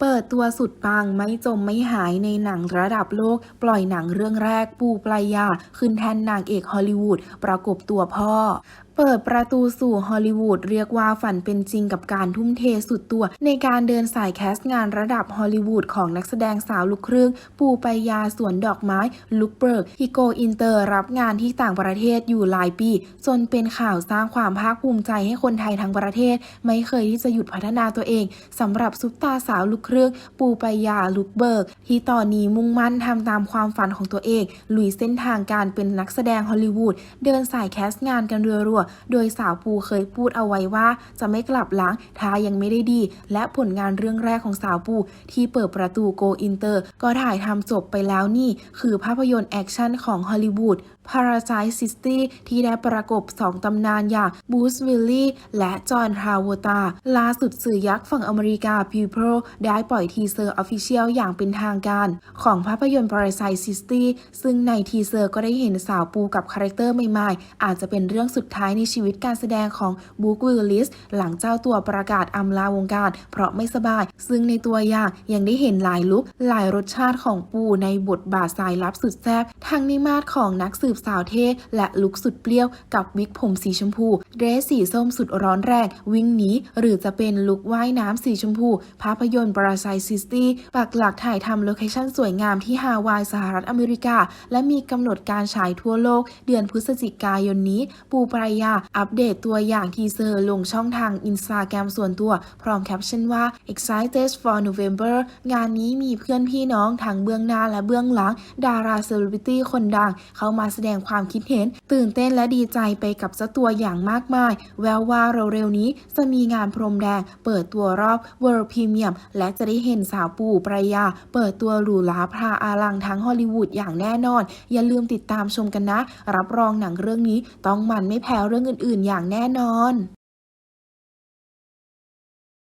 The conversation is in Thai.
เปิดตัวสุดปังไม่จมไม่หายในหนังระดับโลก ปล่อยหนังเรื่องแรกปูปลายา ขึ้นแทนนางเอกฮอลลีวูดประกบตัวพ่อ เปิดประตูสู่ฮอลลีวูดเรียกว่าฝันเป็นจริงกับการทุ่มเทสุดตัว ในการเดินสายแคสงานระดับฮอลลีวูดของนักแสดงสาวลูกครึ่ง ปูปายาสวนดอกไม้ลุกเบิร์กฮิโกอินเตอร์รับงานที่ต่างประเทศอยู่หลายปี จนเป็นข่าวสร้างความภาคภูมิใจให้คนไทยทั้งประเทศ ไม่เคยที่จะหยุดพัฒนาตัวเองสำหรับซุปตาสาวลูกครึ่งปูปายาลุกเบิร์ก ที่ตอนนี้มุ่งมั่นทำตามความฝันของตัวเอง ลุยเส้นทางการเป็นนักแสดงฮอลลีวูด เดินสายแคสต์งานกันรัวๆโดยสาวปูเคยพูดเอาไว้ว่า จะไม่กลับหลังถ้ายังไม่ได้ดี และผลงานเรื่องแรกของสาวปูที่เปิดประตูโกอินเตอร์ ก็ถ่ายทำจบไปแล้วนี่ คือภาพยนตร์แอคชั่นของฮอลลีวูด Parasite City ที่ได้ประกบ 2 ตำนานอย่างบูสวิลลี่และจอห์นทราโวตาล่าสุดสื่อยักษ์ฝั่งอเมริกา People ได้ปล่อยทีเซอร์ออฟฟิเชียลอย่างเป็นทางการ ของภาพยนตร์ Parasite City ซึ่งในทีเซอร์ก็ได้เห็นสาวปูกับคาแรคเตอร์ใหม่ๆ อาจจะเป็นเรื่องสุดท้ายในชีวิตการแสดงของบูควิลลิสหลังเจ้าตัวประกาศอำลาวงการ เพราะไม่สบาย ซึ่งในตัวอย่างยังได้เห็นหลายลุคหลายรสชาติของปูในบทบาทสายลับสุดแซ่บทั้งนิมาศของนักสืบสาวเท่และลุคสุดเปรี้ยวกับวิกผมสีชมพูเดรสสีส้มสุดร้อนแรงวิ่งหนีหรือจะเป็นลุคว่ายน้ำสีชมพู ภาพยนตร์ปราไซซิสตี้ปักหลักถ่ายทำโลเคชั่นสวยงามที่ฮาวายสหรัฐอเมริกา และมีกำหนดการฉายทั่วโลก เดือนพฤศจิกายนนี้ ปูปรายา อัปเดตตัวอย่างทีเซอร์ลงช่องทางอินสตาแกรมส่วนตัว พร้อมแคปชั่นว่า excited for November งานนี้มีเพื่อนพี่น้องทั้งเบื้องหน้าและเบื้องหลัง ดาราเซเลบริตี้คนดัง เข้ามาแสดงความคิดเห็น ตื่นเต้นและดีใจไปกับเจ้าตัวอย่างมากมาย แววว่าเร็วๆนี้จะมีงานพรมแดง เปิดตัวรอบ World Premium และจะได้เห็นสาวปู่ปรยา เปิดตัวหรูหราพราอาลังทั้งฮอลลีวูดอย่างแน่นอน อย่าลืมติดตามชมกันนะ รับรองหนังเรื่องนี้ต้องมันไม่แพ้เรื่องอื่นๆ อย่างแน่นอน